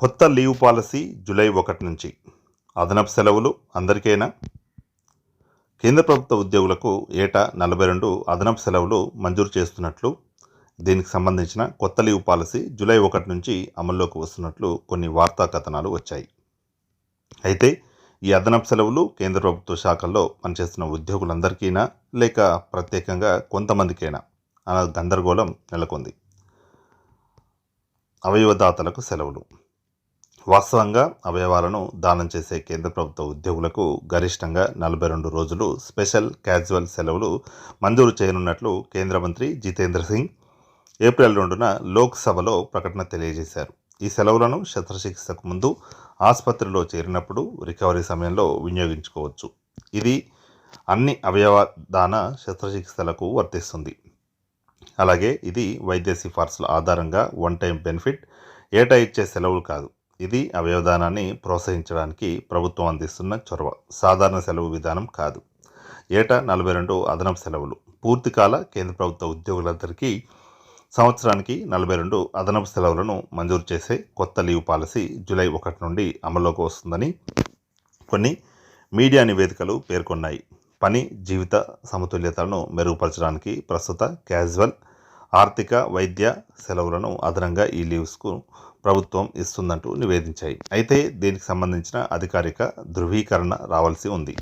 కొత్త leave policy July ఒకటి నుంచి. అదనపు సెలవులు అందరికైనా. కేంద్ర ప్రభుత్వ ఉద్యోగులకు ఏటా నలభై రెండు అదనపు సెలవులు మంజూరు చేస్తున్నట్లు దీనికి సంబంధించిన కొత్త లీవ్ పాలసీ జూలై ఒకటి నుంచి అమల్లోకి వస్తున్నట్లు కొన్ని వార్తా కథనాలు వచ్చాయి. అయితే ఈ అదనపు సెలవులు కేంద్ర ప్రభుత్వ శాఖల్లో పనిచేస్తున్న ఉద్యోగులందరికీనా లేక ప్రత్యేకంగా కొంతమందికైనా? అన్న గందరగోళం నెలకొంది. అవయవదాతలకు సెలవులు. వాస్తవంగా అవయవాలను దానం చేసే కేంద్ర ప్రభుత్వ ఉద్యోగులకు గరిష్టంగా నలభై రెండు రోజులు స్పెషల్ క్యాజువల్ సెలవులు మంజూరు చేయనున్నట్లు కేంద్ర మంత్రి జితేంద్ర సింగ్ ఏప్రిల్ రెండున లోక్సభలో ప్రకటన తెలియజేశారు. ఈ సెలవులను శస్త్రచికిత్సకు ముందు ఆసుపత్రిలో చేరినప్పుడు రికవరీ సమయంలో వినియోగించుకోవచ్చు. ఇది అన్ని అవయవ దాన శస్త్రచికిత్సలకు వర్తిస్తుంది. అలాగే ఇది వైద్య సిఫార్సుల ఆధారంగా వన్ టైం బెనిఫిట్ ఏటా ఇచ్చే సెలవులు కాదు. ఇది అవయవదానాన్ని ప్రోత్సహించడానికి ప్రభుత్వం అందిస్తున్న చొరవ. సాధారణ సెలవు విధానం కాదు. ఏటా నలభై రెండు అదనపు సెలవులు. పూర్తికాల కేంద్ర ప్రభుత్వ ఉద్యోగులందరికీ సంవత్సరానికి నలభై రెండు అదనపు సెలవులను మంజూరు చేసే కొత్త లీవ్ పాలసీ జూలై ఒకటి నుండి అమల్లోకి వస్తుందని కొన్ని మీడియా నివేదికలు పేర్కొన్నాయి. పని జీవిత సమతుల్యతను మెరుగుపరచడానికి ప్రస్తుత క్యాజువల్ ఆర్థిక వైద్య సెలవులను అదనంగా ఈ లీవ్స్కు ప్రభుత్వం ఇస్తుందంటూ నివేదించాయి. అయితే దీనికి సంబంధించిన అధికారిక ధృవీకరణ రావాల్సి ఉంది.